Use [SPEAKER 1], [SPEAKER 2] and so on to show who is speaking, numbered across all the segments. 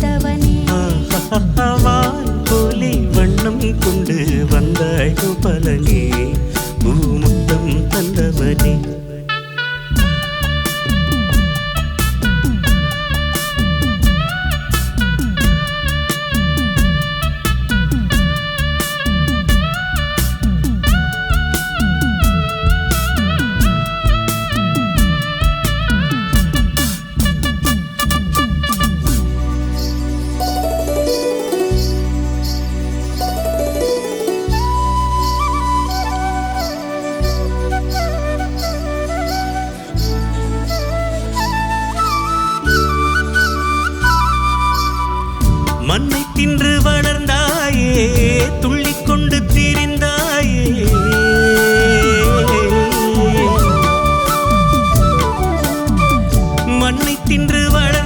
[SPEAKER 1] செய்தவனே துள்ளிக்கொண்டு திரிந்தாயே. மண்ணை தின்று வள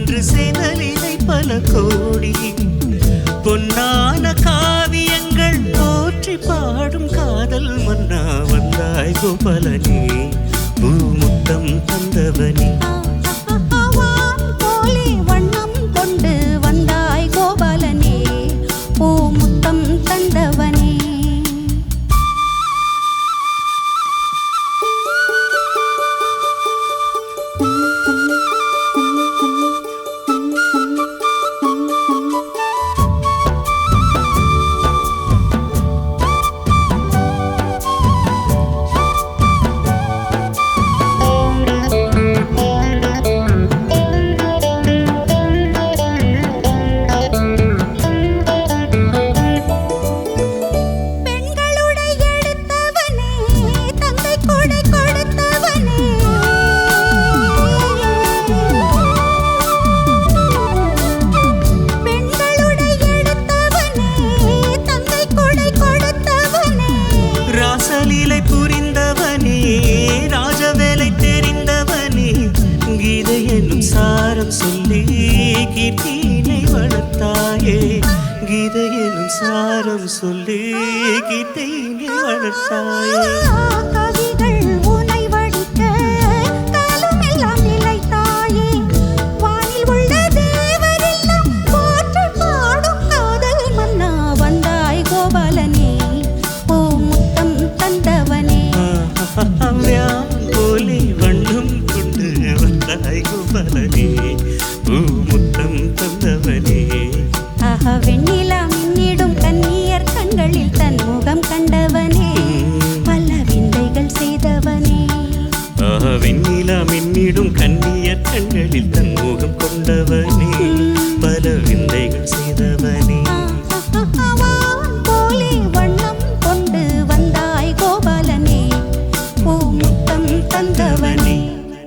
[SPEAKER 1] அன்று
[SPEAKER 2] சேனலினை பல கோடி. பொன்னான காவியங்கள் போற்றி பாடும் காதல் மன்னா வந்தாய் கோபலனே. முத்தம் தந்தவனே.
[SPEAKER 1] சாரம் கீர்த்தினை வளர்த்தாயே. கீதையிலும் சாரம் சொல்லி கீர்த்தினை
[SPEAKER 2] வளர்த்தாயே. வெண்ணிலா மின்னிடும் கண்ணியர் கண்களில் தன் மோகம் கொண்டவனே. பல விந்தைகள் செய்தவனே.